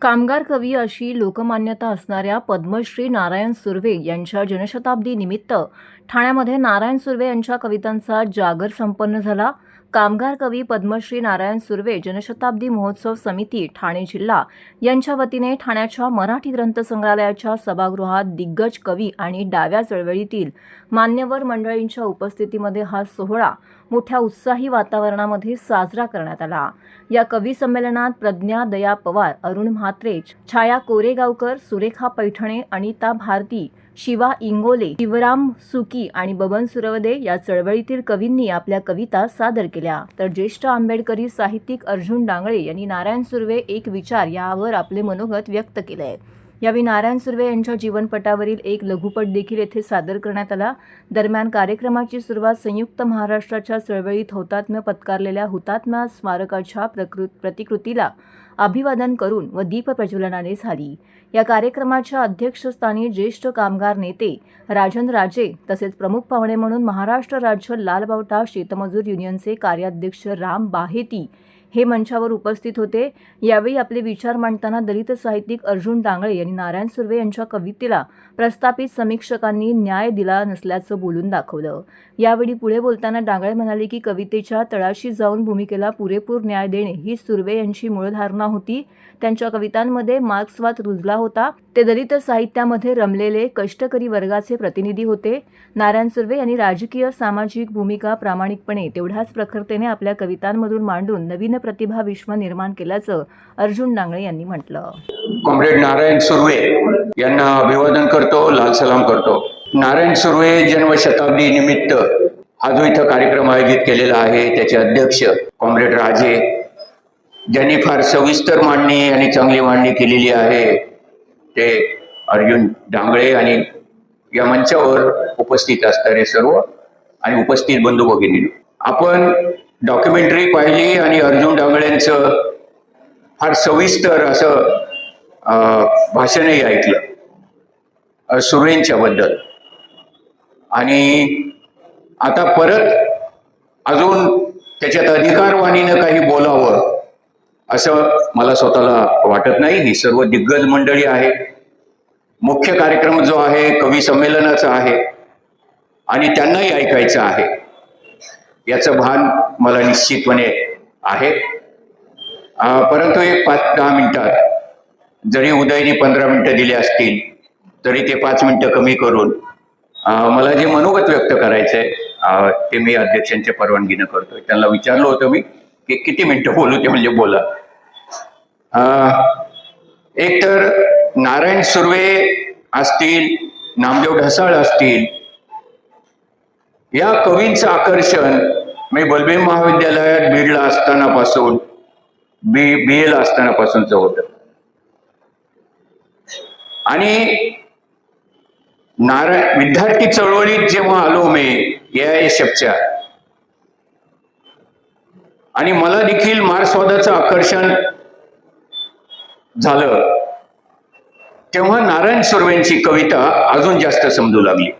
कामगार कवी अशी लोकमान्यता असणाऱ्या पद्मश्री नारायण सुर्वे यांच्या जनशताब्दी निमित्त ठाण्यामध्ये नारायण सुर्वे यांच्या कवितांचा जागर संपन्न झाला. कामगार कवी पद्मश्री नारायण सुर्वे जनशताब्दी महोत्सव समिती ठाणे जिल्हा यांच्या वतीने ठाण्याच्या मराठी ग्रंथ संग्रहालयाच्या सभागृहात दिग्गज कवी आणि डाव्या चळवळीतील मान्यवर मंडळींच्या उपस्थितीमध्ये हा सोहळा मोठ्या उत्साही वातावरणामध्ये साजरा करण्यात आला. या कवी संमेलनात प्रज्ञा दया पवार अरुण म्हात्रे छाया कोरेगावकर सुरेखा पैठणे अनिता भारती शिवा इंगोले शिवराम सुकी आणि बबन सुरवदे या चळवळीतील कवींनी आपल्या कविता सादर केल्या. तर ज्येष्ठ आंबेडकरी साहित्यिक अर्जुन डांगळे यांनी नारायण सुर्वे एक विचार यावर आपले मनोगत व्यक्त केले यावेळी नारायण सुर्वे यांच्या जीवनपटावरील एक लघुपट देखील येथे सादर करण्यात आला. दरम्यान कार्यक्रमाची सुरुवात संयुक्त महाराष्ट्राच्या चळवळीत हौतात्म्य पत्कारलेल्या हुतात्मा स्मारकाच्या प्रकृ प्रतिकृतीला अभिवादन करून व दीप प्रज्वलनाने झाली. या कार्यक्रमाच्या अध्यक्षस्थानी ज्येष्ठ कामगार नेते राजन राजे तसेच प्रमुख पाहुणे म्हणून महाराष्ट्र राज्य लालबावटा शेतमजूर युनियनचे कार्याध्यक्ष राम बाहेती हे मंचावर उपस्थित होते. यावेळी आपले विचार मांडताना दलित साहित्यिक अर्जुन डांगळे यांनी नारायण सुर्वे यांच्या कवितेला प्रस्थापित समीक्षकांनी न्याय दिला नसल्याचं बोलून दाखवलं. यावेळी पुढे बोलताना डांगळे म्हणाले की कवितेच्या तळाशी जाऊन भूमिकेला पुरेपूर न्याय देणे ही सुर्वे यांची मूळ धारणा होती. त्यांच्या कवितांमध्ये मार्क्सवाद रुजला होता. ते दलित साहित्यामध्ये रमलेले कष्टकरी वर्गाचे प्रतिनिधी होते. नारायण सुर्वे यांनी राजकीय सामाजिक भूमिका प्रामाणिकपणे तेवढ्याच प्रखरतेने आपल्या कवितांमधून मांडून नवीन प्रतिभा विश्व निर्माण केल्याचं अर्जुन डांगळे यांनी म्हटलं. कॉम्रेड नारायण सुर्वे यांना अभिवादन करतो लाल सलाम करतो. नारायण सुर्वे जन्मशताब्दी निमित्त हा जो इथं कार्यक्रम आयोजित केलेला आहे. त्याचे अध्यक्ष कॉम्रेड राजे. ज्यांनी फार सविस्तर मांडणी आणि चांगली मांडणी केलेली आहे. ते अर्जुन डांगळे आणि या मंचावर उपस्थित असणारे सर्व आणि उपस्थित बंधू भगिनी. आपण डॉक्युमेंटरी पाहिली आणि अर्जुन डांगळेंचं फार सविस्तर असं भाषणही ऐकलं सुरेंच्याबद्दल बद्दल. आणि आता परत अजून त्याच्यात अधिकारवाणीनं काही बोलावं असं मला स्वतःला वाटत नाही. ही सर्व दिग्गज मंडळी आहे मुख्य कार्यक्रम जो आहे कवी संमेलनाचा आहे. आणि त्यांनाही ऐकायचं आहे. याचं भान मला निश्चितपणे आहे. परंतु एक पाच दहा मिनिटात जरी उदयने पंधरा मिनिटं दिली असतील तरी ते पाच मिनिटं कमी करून मला जे मनोगत व्यक्त करायचंय आहे ते मी अध्यक्षांच्या परवानगीनं करतोय. त्यांना विचारलं होतं मी की किती मिनिटं बोलू ते म्हणजे बोला. एक तर नारायण सुर्वे असतील नामदेव ढसाळ असतील या कवींचं आकर्षण मी बलबीर महाविद्यालयात बीडला असतानापासून बी बी एला असतानापासूनच होतं. आणि नारायण विद्यार्थी चळवळीत जेव्हा आलो मी या शपच्या आणि मला देखील मार्क्सवादाचं आकर्षण झालं. तेव्हा नारायण सुर्वेंची कविता अजून जास्त समजू लागली.